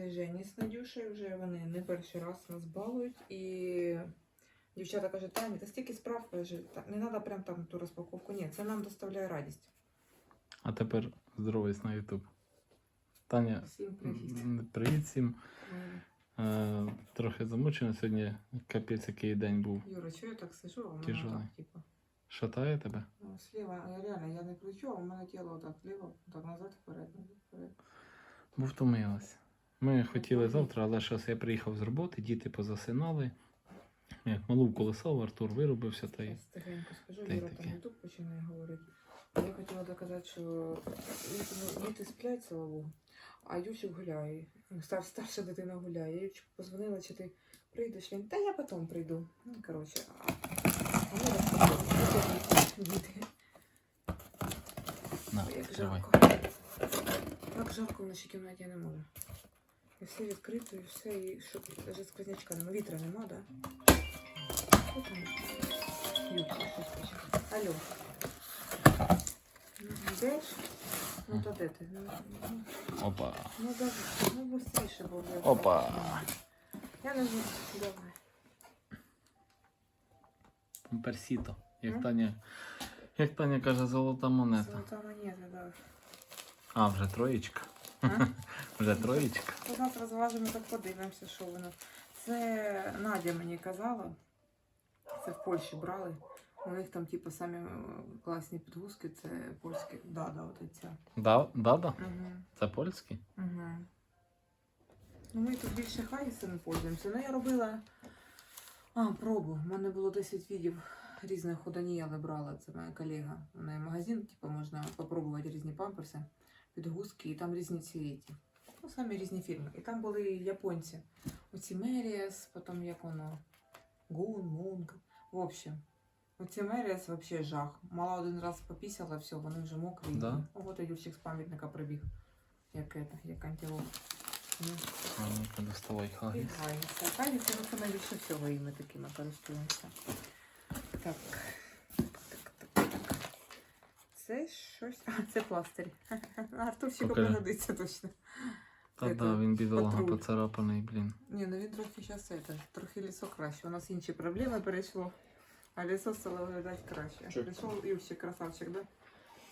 це Жені з Надюшею вже вони не перший раз нас балують. І дівчата кажуть, Таня, та стільки справ каже, та не треба прям там ту розпаковку. Ні, це нам доставляє радість. А тепер здоровись на Ютуб. Таня, Всім привіт. привіт всім. Е, трохи замучена сьогодні. Капець, який день був. Юра, чого я так сижу, а в мене Тяжелий. так, типу. Шатає тебе? Ну, сліва, я реально, я не кричу, а у мене тіло так ліво, так назад, вперед, назад, вперед. Бо втомилась. Ми хотіли завтра, але щось я приїхав з роботи, діти позасинали. Як малу колесо, Артур виробився та й. Зараз тихенько скажу, Та й Юра там таке. ютуб починає говорити. Я хотіла доказати, що діти- сплять, слава Богу, а Юрчик гуляє. Стар, старша дитина гуляє. Я позвонила, чи ти прийдеш? Він, та я потім прийду. Ну, коротше, а діти. На, Як жарко. Так жарко в нашій кімнаті я не можу. І все відкрито, і все, і щоб навіть сквознячка нема. Вітра нема, да? Що там? Юбка. Алло. Ну, Йдеш? Ну то де ти? Ну, Опа. Ну давай, ну быстріше, бо вже. Опа. Я не знаю, давай. Персіто. Як М? Таня. Як Таня каже, золота монета. Золота монета, да. А, вже троєчка. А? Вже троєчка. Завтра зважимо, так подивимося, що воно. Це Надя мені казала. Це в Польщі брали. У них там, типу, самі е, класні підгузки, це польські. Да, да, от ця. Да, Дада? Угу. Це польський? Угу. Ну, ми тут більше хайсами пользуємося. Ну, я робила а, пробу. У мене було 10 відів різних ходаніяли брала. Це моя колега. У неї магазин, типу, можна попробувати різні памперси, підгузки, і там різні цвіті. Ну, самі різні фірми. І там були японці. Оці Меріас, потім як воно. Гун, Мунг. В общем. Оці Меріас взагалі жах. Мала один раз попісяла, все, вони вже мокрі. Да? О, от і з пам'ятника прибіг. Як это, як антилоп. Ну, А ну-ка, доставай хагіс. Гайся, ну це найбільше всього і ми такими користуємося. Так. Це щось. А, це пластир. Артурчику Покажи. пригодиться точно. Та Це да, він бідолага патруль. поцарапаний, блін. Ні, ну він трохи зараз це, трохи лісо краще. У нас інші проблеми перейшло, а лісо стало виглядати краще. Чо? Прийшов Юрчик, красавчик, да?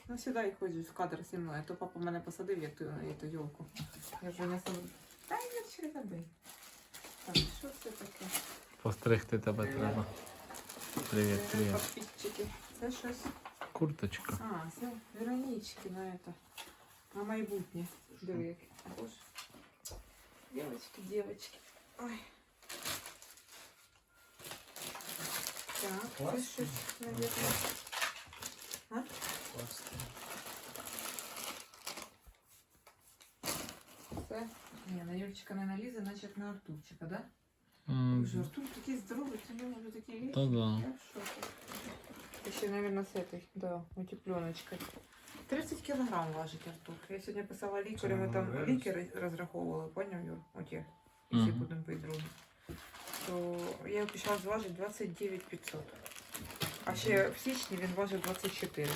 Ну сідай ходиш в кадр зі мною, а то папа мене посадив, як ту, йолку. Я вже не сам. Та Юрчик, забий. Так, що це таке? Постригти тебе треба. Привіт, привіт. Це щось. Курточка. А, це Веронички на это. На майбутнє. Диви, як. Боже. Девочки, девочки. Ой. Так, це Класно. щось, наверное. А? Це. Ні, на Юрчика не налізе, значить на Артурчика, да? М, Боже, Артур такий здоровий, це нього вже такі вещи. Та да. Я в шоке. Еще, наверное, с этой, да, утепленочкой. 30 килограмм важить Артур. Я сьогодні писала лікарю, ми там лікарі розраховували, поняв, Юр? Оті, якщо Мгм. будемо пити другі. То я обіцяла зважити 29 500. А ще в січні він важив 24.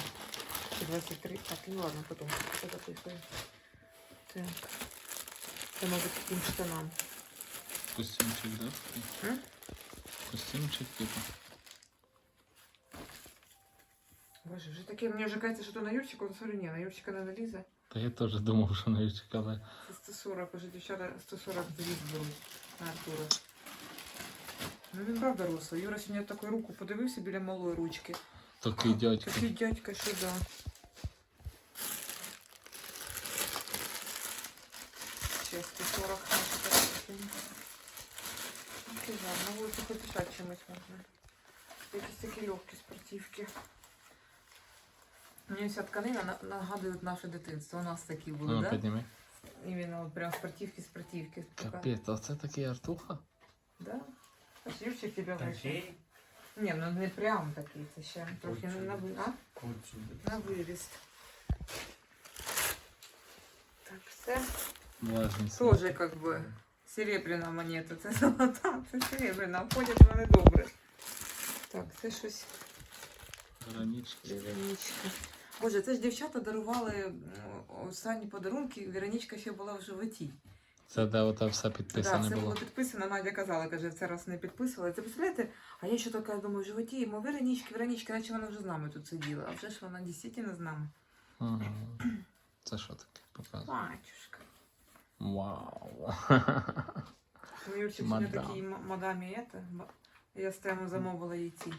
Чи 23. Так, ну ладно, потім. Це записую. Так. Це, мабуть, таким штанам. Костюмчик, да? М? Костюмчик, типу. Боже, вже таке, мені вже кажеться, що то на Юрчику, то смотрю, ні, на Юрчика не налізе. Та я теж думав, що не чекали. Це 140, уже дівчата 140 заліз беруть на Артура. Ну він правда рослий. Юра сьогодні таку руку подивився біля малої ручки. Такий дядько. Такий дядька, що да. Ще 140 наші такі. Який жар, на вулиці хоч дишати чимось можна. Якісь такі легкі спортивки. Мені вся тканина на- нагадують наше дитинство. У нас такі були, Ну, да? підніми. Именно вот прям спортивки, спортивки. Така. Капець, а це такий Артуха? Да? Аж Юрчик тебе вийшов. Такий? Ні, ну не прям такий, це ще трохи на, на, ви- а? на виріст. Так, це Влажний теж как бы серебряна монета. Це золота, це серебряна. Входять вони добре. Так, це щось Гранічки. Вероничка. Боже, це ж дівчата дарували м, останні подарунки. Вероничка ще була в животі. Це де оте все Так, підписане це було було. підписано, Надя казала, каже, це раз не підписувала. Це представляєте? А я ще така думаю, в животі, йому Веронічки, Веронічки, наче вона вже з нами тут сиділа. А вже ж вона дійсно з нами. Ага. Це що таке? Показує. Батюшка. Вау. Ну, Юрчик сьогодні Мадам. мадамі Я з тему замовила їй ці.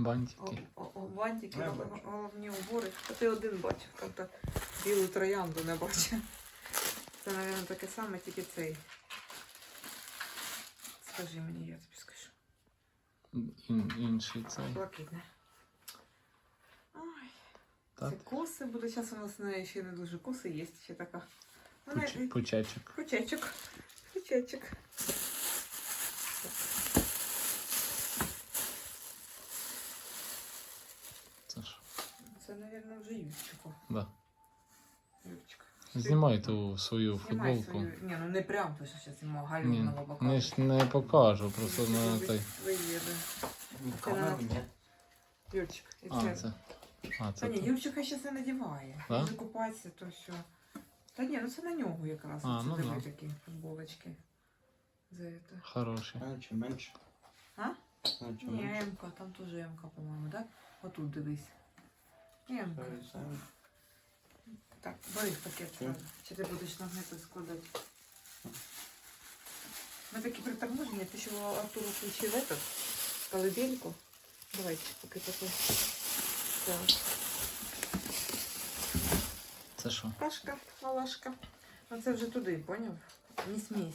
Бантики. о, о, бантики, Не бачу. головні убори. А ти один бачив, там та білу троянду не бачив. Це, мабуть, таке саме, тільки цей. Скажи мені, я тобі скажу. Ін, інший цей. Блакитне. Ой, це коси буде. Зараз у нас в неї ще не дуже коси є, ще така. Вона Пуч- Пучечок. Кучечок. Кучечок. Це ж. Це, мабуть, вже Юрчику. Да. Юрчик. Знімай ту свою Знімай футболку. свою. Ні, ну не прям, то що зараз йому Ні, галюного боку. не, ж не покажу, просто на той. Юрчик, і А, це. це. А, Та це. ні. Юрчика ще це надіває. Да? Може купатися, то що. Та ні, ну це на нього якраз. А, Оце ну диви да. такі футболочки. За это. Хороший. Менше, менше. А? Менше, Ні, менше. М-ка, там теж М-ка, по-моєму, да? Отут дивись. Саме. Так, бери пакет Що? Чи ти будеш нагнити складати? Ми такі приторможені, ти ще Артуру включив этот, колыбельку. Давайте, поки такой. Так. Це що? Кашка, малашка. Ну це вже туди, поняв? Не смесь.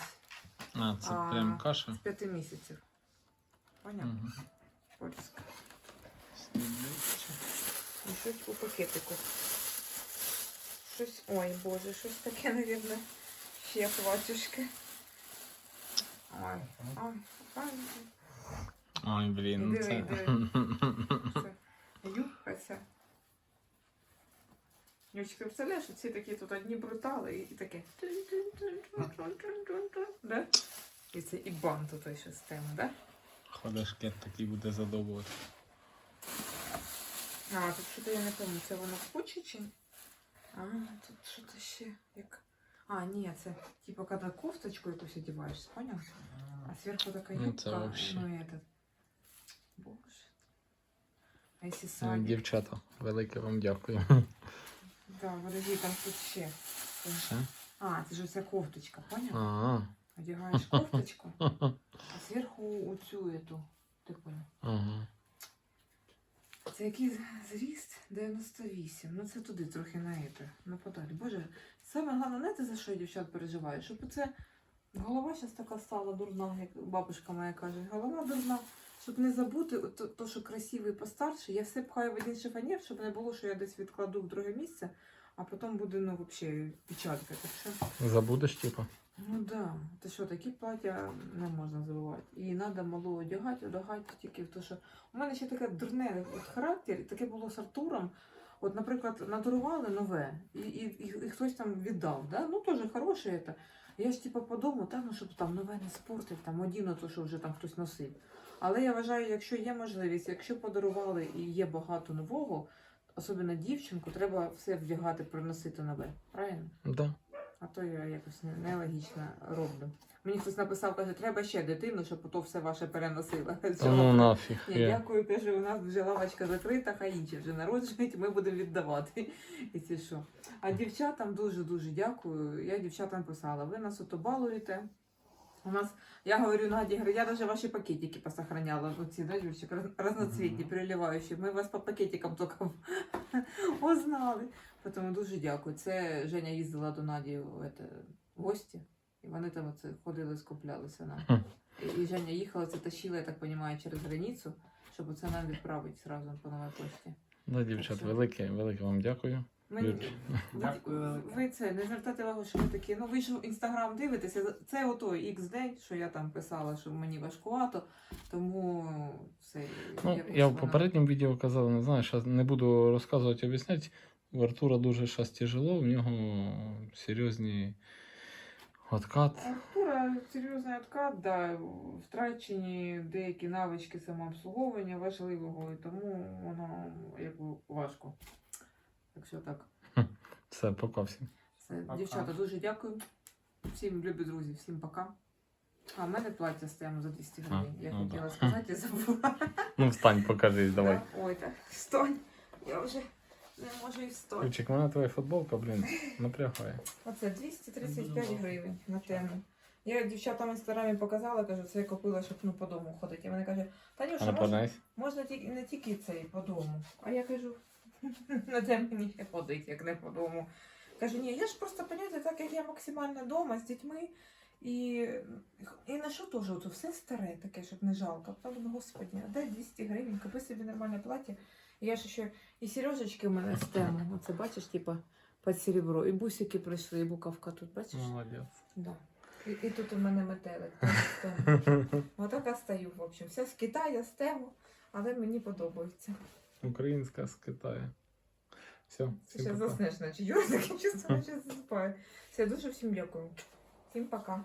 А, це А. прям каша. З п'яти місяців. Поняв? Угу. Польська. Щось у пакетику. Щось. Ой, боже, щось таке, навірно, ще хватюшки. Ой, ой, ой. Ой, блін, ну Диви, це. диви. Це. Юрчик, ти представляєш, ці такі тут одні брутали і, і таке. Да? І це і бант той ще з теми, да? Ходашкет такий буде задоволити. А, тут що-то я не пам'ятаю, це воно кучі чи? А, тут що-то ще як. А, ні, це типа коли кофточку якусь одягаєш, понял? А зверху така Ну, юбка, вообще. ну этот. Боже. А якщо Ну. Дівчата, велике вам дякую. Да, подожди, там тут ще. Все? А, це ж оця кофточка, понял? А, Одягаєш кофточку, а зверху оцю эту. Ти понял? ага. Це який зріст 98. Ну це туди трохи на це, на подалі. Боже, саме головне, знаєте, за що я дівчат переживаю? Щоб оце голова зараз така стала дурна, як бабушка моя каже. Голова дурна, щоб не забути то, то, що красивий постарше. Я все пхаю в один шифонєр, щоб не було, що я десь відкладу в друге місце, а потім буде ну, взагалі що Забудеш, типу? Ну да, ти що, такі плаття не можна забувати. І треба малу одягати, одягати тільки в те, що. У мене ще таке дурне от характер, таке було з Артуром. От, наприклад, натурували нове, і, і, і, і хтось там віддав, да? ну теж хороше це. Я ж типу подумав, так, ну щоб там нове не спортив, там одіно то, що вже там хтось носив. Але я вважаю, якщо є можливість, якщо подарували і є багато нового, особливо дівчинку, треба все вдягати, приносити нове. Правильно? Да. А то я якось не- нелогічно роблю. Мені хтось написав, каже, треба ще дитину, щоб то все ваше переносила. Ну нафіг. Ні, Я... дякую, каже, у нас вже лавочка закрита, хай інші вже народжують, ми будемо віддавати. І це що. А дівчатам дуже-дуже дякую. Я дівчатам писала, ви нас ото балуєте. У нас, я говорю, Наді, говорю, я даже ваші пакетики посохраняла, оці, да, Юрчик, разноцвітні, Мгм. Ми вас по пакетикам тільки узнали. Тому дуже дякую. Це Женя їздила до Наді в, это, в гості, і вони там оце ходили, скуплялися нам. І, і Женя їхала, це тащила, я так розумію, через границю, щоб це нам відправити зразу по новій пошті. Да, дівчат, велике, велике вам дякую. Юрчик. ви, Дякую ви це не звертайте увагу, що ви такі. Ну ви ж інстаграм дивитеся. Це ото X день, що я там писала, що мені важкувато, тому все. Ну, я в попередньому відео казав, не знаю, зараз не буду розказувати, об'ясняти. У Артура дуже зараз тяжело, в нього серйозні откат. Артура серйозний откат, да, втрачені деякі навички самообслуговування важливого, і тому воно якби важко. Так що так. Все, пока всім. Все. Пока. Дівчата, дуже дякую. всім любі друзі, всім пока. А в мене плаття стояло за 200 гривень. Я ну хотіла да. сказати і забула. Ну встань, покажись, давай. Да. Ой, так, стань. Я вже не можу і встати. Ключик, мене твоя футболка, блін, напрягає. Оце 235 гривень на тему. Я дівчатам в інстаграмі показала, кажу, це я купила, щоб ну, по дому ходити. І вони кажуть, Танюша, можна, можна тільки не тільки цей по дому. А я кажу, на де мені ще ходить, як не по дому. Кажу, ні, я ж просто поняття, так як я максимально вдома з дітьми. І, і на що теж ото все старе таке, щоб не жалко. Потім, ну, господи, дай 200 гривень, купи собі нормальне плаття. І я ж ще і сережечки в мене з тему. Оце бачиш, типа під серебро. І бусики прийшли, і буковка тут, бачиш? Молодець. Да. І, і тут у мене метелик. Отака стою, в общем. Все з Китаю, з тему, але мені подобається. Українська з Китаю. Все, всім ще пока. заснеш, наче Юра закінчиться, наче засипає. Все, дуже всім дякую. Всім. Пока.